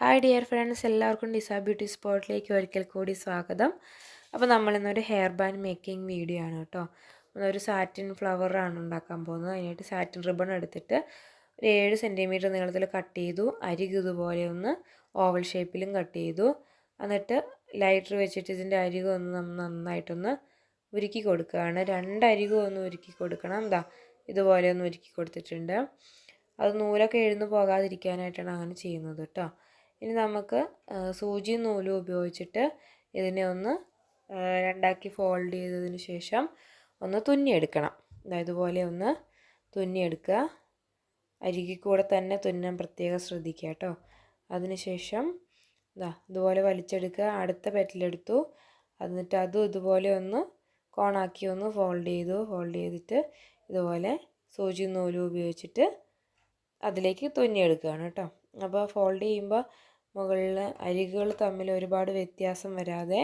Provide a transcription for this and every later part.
Hi dear friends എല്ലാവർക്കും ഡിസാ beauty സ്പോട്ടിലേക്ക് ഒരിക്കൽ കൂടി സ്വാഗതം. അപ്പോൾ നമ്മളിന്നൊരു ഹെയർ ബാൻഡ് മേക്കിംഗ് വീഡിയോ ആണ് കേട്ടോ. ഒരു സാറ്റിൻ ഫ്ലവറാണ് ഉണ്ടാക്കാൻ പോകുന്നത്. അതിനായിട്ട് സാറ്റിൻ റിബൺ എടുത്തിട്ട് ഒരു ഏഴ് സെന്റിമീറ്റർ നീളത്തിൽ കട്ട് ചെയ്തു. അരിക് ഇതുപോലെ ഒന്ന് ഓവൽ ഷേപ്പിലും കട്ട് ചെയ്തു. എന്നിട്ട് ലൈറ്റർ വെച്ചിട്ട് ഇതിന്റെ അരിക് ഒന്ന് നമ്മൾ നന്നായിട്ടൊന്ന് ഉരുക്കി കൊടുക്കുകയാണ്. രണ്ട് അരികും ഒന്ന് ഉരുക്കി കൊടുക്കണം. എന്താ ഇതുപോലെ ഒന്ന് ഉരുക്കി കൊടുത്തിട്ടുണ്ട്. അത് നൂലൊക്കെ എഴുന്നു പോകാതിരിക്കാനായിട്ടാണ് അങ്ങനെ ചെയ്യുന്നത് കേട്ടോ. ഇനി നമുക്ക് സൂചി നൂലും ഉപയോഗിച്ചിട്ട് ഇതിനെ ഒന്ന് രണ്ടാക്കി ഫോൾഡ് ചെയ്തതിന് ശേഷം ഒന്ന് തുന്നിയെടുക്കണം. ഇതുപോലെ ഒന്ന് തുന്നിയെടുക്കുക. അരികിൽ കൂടെ തന്നെ തുന്നാൻ പ്രത്യേകം ശ്രദ്ധിക്കുക കേട്ടോ. അതിനുശേഷം ഇതാ ഇതുപോലെ വലിച്ചെടുക്കുക. അടുത്ത പെറ്റിലെടുത്തു. എന്നിട്ട് അതും ഇതുപോലെ ഒന്ന് കോണാക്കി ഒന്ന് ഫോൾഡ് ചെയ്തു. ഫോൾഡ് ചെയ്തിട്ട് ഇതുപോലെ സൂചി നൂലും ഉപയോഗിച്ചിട്ട് അതിലേക്ക് തുന്നിയെടുക്കുകയാണ് കേട്ടോ. അപ്പോൾ ഫോൾഡ് ചെയ്യുമ്പോൾ മുകളിൽ അരികുകൾ തമ്മിൽ ഒരുപാട് വ്യത്യാസം വരാതെ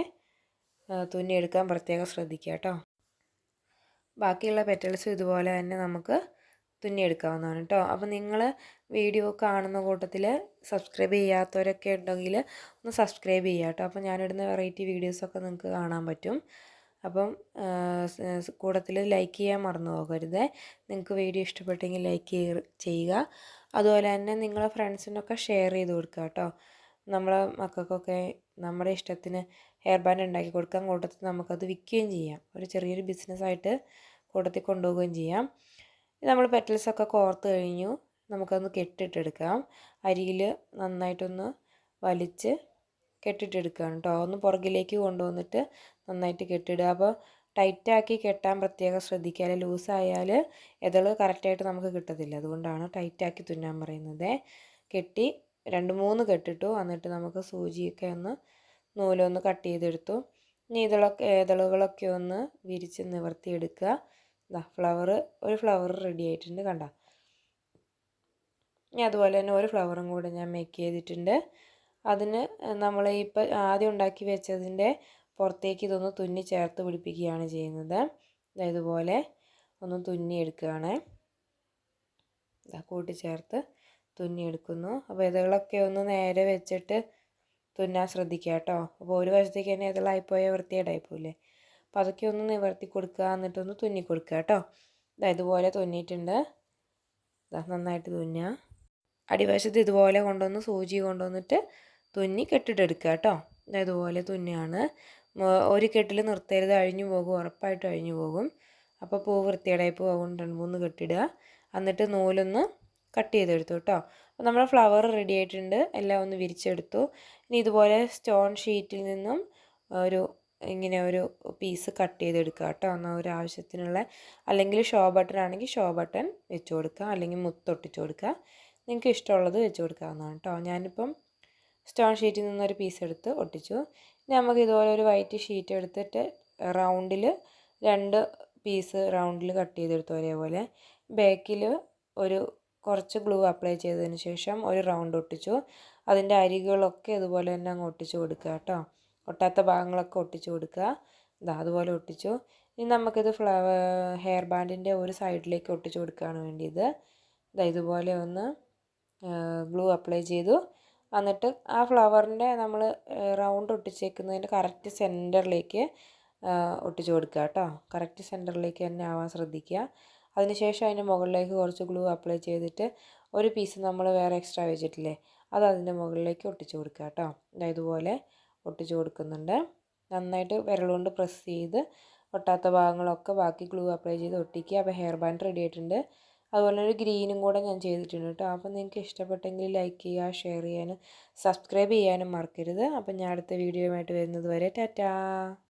തുന്നിയെടുക്കാൻ പ്രത്യേകം ശ്രദ്ധിക്കുക കേട്ടോ. ബാക്കിയുള്ള പെറ്റൽസും ഇതുപോലെ തന്നെ നമുക്ക് തുന്നിയെടുക്കാവുന്നതാണ് കേട്ടോ. അപ്പോൾ നിങ്ങൾ വീഡിയോ കാണുന്ന കൂട്ടത്തിൽ സബ്സ്ക്രൈബ് ചെയ്യാത്തവരൊക്കെ ഉണ്ടെങ്കിൽ ഒന്ന് സബ്സ്ക്രൈബ് ചെയ്യുക കേട്ടോ. അപ്പോൾ ഞാനിടുന്ന വെറൈറ്റി വീഡിയോസൊക്കെ നിങ്ങൾക്ക് കാണാൻ പറ്റും. അപ്പം കൂട്ടത്തിൽ ലൈക്ക് ചെയ്യാൻ മറന്നു പോകരുത്. നിങ്ങൾക്ക് വീഡിയോ ഇഷ്ടപ്പെട്ടെങ്കിൽ ലൈക്ക് ചെയ്യുക. അതുപോലെ തന്നെ നിങ്ങളെ ഫ്രണ്ട്സിനൊക്കെ ഷെയർ ചെയ്ത് കൊടുക്കുക കേട്ടോ. നമ്മളെ മക്കൾക്കൊക്കെ നമ്മുടെ ഇഷ്ടത്തിന് ഹെയർ ബാൻഡ് ഉണ്ടാക്കി കൊടുക്കാൻ കൂട്ടത്തിൽ നമുക്കത് വിൽക്കുകയും ചെയ്യാം. ഒരു ചെറിയൊരു ബിസിനസ്സായിട്ട് കൂട്ടത്തിൽ കൊണ്ടുപോവുകയും ചെയ്യാം. നമ്മൾ പെറ്റൽസൊക്കെ കോർത്ത് കഴിഞ്ഞു നമുക്കൊന്ന് കെട്ടിട്ടെടുക്കാം. അരിയിൽ നന്നായിട്ടൊന്ന് വലിച്ച് കെട്ടിട്ടെടുക്കുകയാണ് കേട്ടോ ഒന്ന് പുറകിലേക്ക് കൊണ്ടുവന്നിട്ട് നന്നായിട്ട് കെട്ടിടുക. അപ്പോൾ ടൈറ്റാക്കി കെട്ടാൻ പ്രത്യേകം ശ്രദ്ധിക്കുക. അല്ലെങ്കിൽ ലൂസായാൽ ഇതൾ കറക്റ്റായിട്ട് നമുക്ക് കിട്ടത്തില്ല. അതുകൊണ്ടാണ് ടൈറ്റാക്കി തുന്നാൻ പറയുന്നത്. കെട്ടി രണ്ട് മൂന്ന് കെട്ടിട്ടു. എന്നിട്ട് നമുക്ക് സൂചിയൊക്കെ ഒന്ന് നൂലൊന്ന് കട്ട് ചെയ്തെടുത്തു. ഇനി ഇതളൊക്കെ ഇതളുകളൊക്കെ ഒന്ന് വിരിച്ച് നിവർത്തിയെടുക്കുക. ഇതാ ഫ്ലവർ ഒരു ഫ്ലവർ റെഡി ആയിട്ടുണ്ട് കണ്ട. ഇനി അതുപോലെ തന്നെ ഒരു ഫ്ലവറും കൂടെ ഞാൻ മേക്ക് ചെയ്തിട്ടുണ്ട്. അതിന് നമ്മൾ ഇപ്പോൾ ആദ്യം ഉണ്ടാക്കി വെച്ചതിന്റെ പുറത്തേക്ക് ഇതൊന്ന് തുന്നി ചേർത്ത് പിടിപ്പിക്കുകയാണ് ചെയ്യുന്നത്. ഇതുപോലെ ഒന്ന് തുന്നി എടുക്കുകയാണ് കൂട്ടി ചേർത്ത് തുന്നിയെടുക്കുന്നു. അപ്പോൾ ഇതളൊക്കെ ഒന്ന് നേരെ വെച്ചിട്ട് തുന്നാൻ ശ്രദ്ധിക്കുക കേട്ടോ. അപ്പോൾ ഒരു വശത്തേക്ക് തന്നെ ഇതളായിപ്പോയാൽ വൃത്തികേടായി പോയില്ലേ അപ്പോൾ അതൊക്കെ ഒന്ന് നിവർത്തി കൊടുക്കുക എന്നിട്ടൊന്ന് തുന്നി കൊടുക്കുക കേട്ടോ. ഇതുപോലെ തുന്നിയിട്ടുണ്ട്. നന്നായിട്ട് തുന്നുക. അടിവശത്ത് ഇതുപോലെ കൊണ്ടുവന്ന് സൂചി കൊണ്ടുവന്നിട്ട് തുന്നി കെട്ടിട്ടെടുക്കുക കേട്ടോ. ഇതുപോലെ തുന്നിയാണ് ഒരു കെട്ടിൽ നിർത്തരുത് അഴിഞ്ഞു പോകും ഉറപ്പായിട്ട് അഴിഞ്ഞു പോകും. അപ്പോൾ പൂ വൃത്തികേടായി പോകും രണ്ട് മൂന്ന് കെട്ടിടുക. എന്നിട്ട് നൂലൊന്ന് കട്ട് ചെയ്തെടുത്തു കേട്ടോ. അപ്പോൾ നമ്മുടെ ഫ്ലവർ റെഡി ആയിട്ടുണ്ട്. എല്ലാം ഒന്ന് വിരിച്ചെടുത്തു. ഇനി ഇതുപോലെ സ്റ്റോൺ ഷീറ്റിൽ നിന്നും ഒരു ഇങ്ങനെ ഒരു പീസ് കട്ട് ചെയ്തെടുക്കുക കേട്ടോ. എന്നാൽ ഒരു ആവശ്യത്തിനുള്ള അല്ലെങ്കിൽ ഷോ ബട്ടൺ ആണെങ്കിൽ ഷോ ബട്ടൺ വെച്ച് കൊടുക്കുക. അല്ലെങ്കിൽ മുത്തൊട്ടിച്ച് കൊടുക്കുക. നിങ്ങൾക്ക് ഇഷ്ടമുള്ളത് വെച്ച് കൊടുക്കാവുന്നതാണ് കേട്ടോ. ഞാനിപ്പം സ്റ്റോൺ ഷീറ്റിൽ നിന്നൊരു പീസ് എടുത്ത് ഒട്ടിച്ചു. ഇനി നമുക്ക് ഇതുപോലെ ഒരു വൈറ്റ് ഷീറ്റ് എടുത്തിട്ട് റൗണ്ടിൽ രണ്ട് പീസ് റൗണ്ടിൽ കട്ട് ചെയ്തെടുത്തു ഒരേപോലെ. ബാക്കിൽ ഒരു കുറച്ച് ഗ്ലൂ അപ്ലൈ ചെയ്തതിന് ശേഷം ഒരു റൗണ്ട് ഒട്ടിച്ചു. അതിന്റെ അരികുകളൊക്കെ ഇതുപോലെ തന്നെ അങ്ങ് ഒട്ടിച്ചു കൊടുക്കുക കേട്ടോ. ഒട്ടാത്ത ഭാഗങ്ങളൊക്കെ ഒട്ടിച്ചു കൊടുക്കുക. ഇതാ അതുപോലെ ഒട്ടിച്ചു. ഇനി നമുക്കിത് ഫ്ലവർ ഹെയർ ബാൻഡിന്റെ ഒരു സൈഡിലേക്ക് ഒട്ടിച്ചു കൊടുക്കുകയാണ് വേണ്ടിയത്. ഇതാ ഇതുപോലെ ഒന്ന് ഗ്ലൂ അപ്ലൈ ചെയ്തു. എന്നിട്ട് ആ ഫ്ലവറിന്റെ നമ്മൾ റൗണ്ട് ഒട്ടിച്ചേക്കുന്നതിന്റെ കറക്റ്റ് സെന്ററിലേക്ക് ഒട്ടിച്ചു കൊടുക്കുക കേട്ടോ. കറക്റ്റ് സെന്ററിലേക്ക് തന്നെ ആവാൻ ശ്രദ്ധിക്കുക. അതിനുശേഷം അതിന്റെ മുകളിലേക്ക് കുറച്ച് ഗ്ലൂ അപ്ലൈ ചെയ്തിട്ട് ഒരു പീസ് നമ്മൾ വേറെ എക്സ്ട്രാ വെച്ചിട്ടില്ലേ അത് അതിന്റെ മുകളിലേക്ക് ഒട്ടിച്ചു കൊടുക്കുക കേട്ടോ. ഇതുപോലെ ഒട്ടിച്ചു കൊടുക്കുന്നുണ്ട്. നന്നായിട്ട് വിരലുകൊണ്ട് പ്രസ് ചെയ്ത് ഒട്ടാത്ത ഭാഗങ്ങളൊക്കെ ബാക്കി ഗ്ലൂ അപ്ലൈ ചെയ്ത് ഒട്ടിക്കുക. അപ്പോൾ ഹെയർ ബാൻഡ് റെഡി ആയിട്ടുണ്ട്. അതുപോലെ ഒരു ഗ്രീനും കൂടെ ഞാൻ ചെയ്തിട്ടുണ്ട് കേട്ടോ. അപ്പോൾ നിങ്ങൾക്ക് ഇഷ്ടപ്പെട്ടെങ്കിൽ ലൈക്ക് ചെയ്യുക ഷെയർ ചെയ്യാനും സബ്സ്ക്രൈബ് ചെയ്യാനും മറക്കരുത്. അപ്പം ഞാൻ അടുത്ത വീഡിയോയുമായിട്ട് വരുന്നത് വരെ ടാറ്റാ!